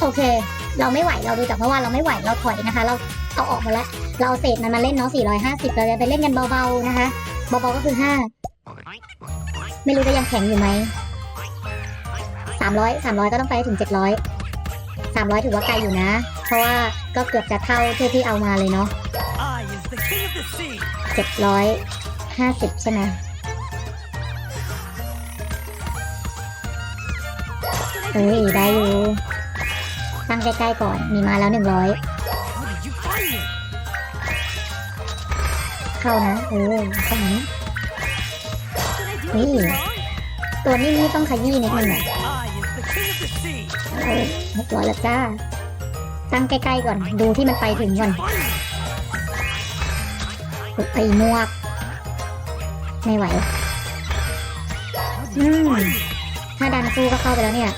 โอเค เราไม่ไหวเราดูจากเมื่อวาเราไม่ไหวเราถอยนะคะ เราเอาออกมาแล้วเราเอาเศษมันมาเล่นเนาะ450 เราจะไปเล่นกันเบาๆนะคะเบาๆก็คือ 5 ไม่รู้จะยังแข็งอยู่ไหม300 300 ก็ต้องไปให้ถึง 700 300 ถือว่าไกลอยู่นะ เพราะว่าก็เกือบจะเท่าที่ที่เอามาเลยเนาะ750 ใช่ไหมเอ้ยได้อยู่ ตั้งใกล้ๆก่อน มีมาแล้ว100 How did you find me? เข้านะเออตรงนี้ Did I do Hey. anything wrong? ตัวนี้นี่ต้องขยี้นิดนึงอะเออหกร้อแล้วจ้า ตั้งใกล้ๆก่อน ดูที่มันไปถึงก่อนไอ้มวก ไม่ไหว How did you Hmm. find me? ถ้าดันสู้ก็เข้าไปแล้วเนี่ย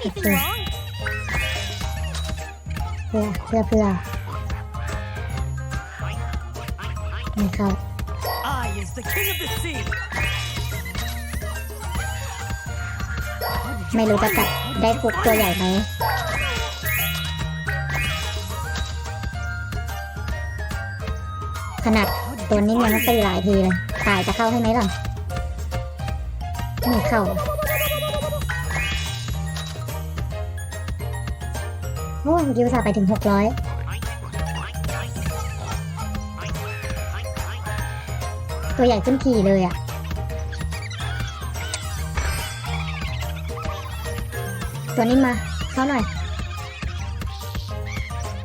เพื่อเพื่อเพื่อไม่เข้า I is the king of the sea. How did you ไม่รู้จะ find จับ me? How did ได้ you ฟุก find ตัว me? ใหญ่ไหมขนาด How did ตัว you นิ่งยัง find ต้อง me? ตีหลายทีเลย ตายจะเข้าให้ไหมล่ะไม่เข้า โอ้ยยิวสาห์ไปถึงหกร้อยตัวใหญ่ขึ้นขี่เลยอะ ตัวนี้มาเข้าหน่อย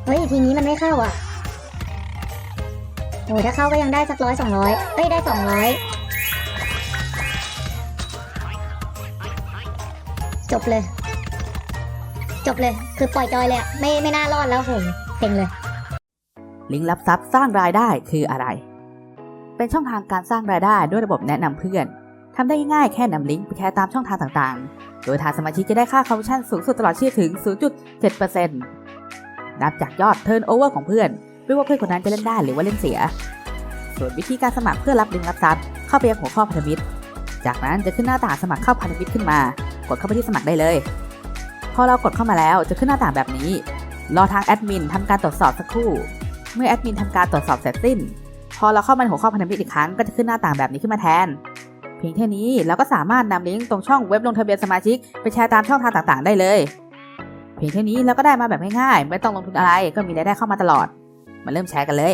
เฮ้ย ทีนี้มันไม่เข้าอะโอ้ถ้าเข้าก็ยังได้สักร้อยสองร้อยเอ้ย ได้สองร้อยจบเลย จบเลย คือปล่อยจอยเลยอะไม่ไม่น่ารอดแล้วโหเซ็งเลย ลิงก์รับทรัพย์สร้างรายได้คืออะไร เป็นช่องทางการสร้างรายได้ด้วยระบบแนะนำเพื่อนทำได้ง่ายแค่นำลิงก์ไปแชร์ตามช่องทางต่างๆ โดยทางสมาชิกจะได้ค่าคอมมิชชั่นสูงสุดตลอดชีพถึง 0.7%นับจากยอดเทิร์นโอเวอร์ของเพื่อนไม่ว่าเพื่อนคนนั้นจะเล่นได้หรือว่าเล่นเสีย ส่วนวิธีการสมัครเพื่อรับลิงก์รับทรัพย์เข้าไปยังหัวข้อพันธมิตร จากนั้นจะขึ้นหน้าต่างสมัครเข้าพันธมิตรขึ้นมา กดเข้าไปที่สมัครได้เลย พอเรากดเข้ามาแล้วจะขึ้นหน้าต่างแบบนี้ รอทางแอดมินทำการตรวจสอบสักครู่ เมื่อแอดมินทำการตรวจสอบเสร็จสิ้น พอเราเข้ามาในหัวข้อพันธมิตรอีกครั้งก็จะขึ้นหน้าต่างแบบนี้ขึ้นมาแทน เพียงแค่นี้เราก็สามารถนำลิงก์ตรงช่องเว็บลงทะเบียนสมาชิกไปแชร์ตามช่องทางต่างๆ ได้เลย เพียงแค่นี้เราก็ได้มาแบบง่ายๆ ไม่ต้องลงทุนอะไรก็มีรายได้เข้ามาตลอด มาเริ่มแชร์กันเลย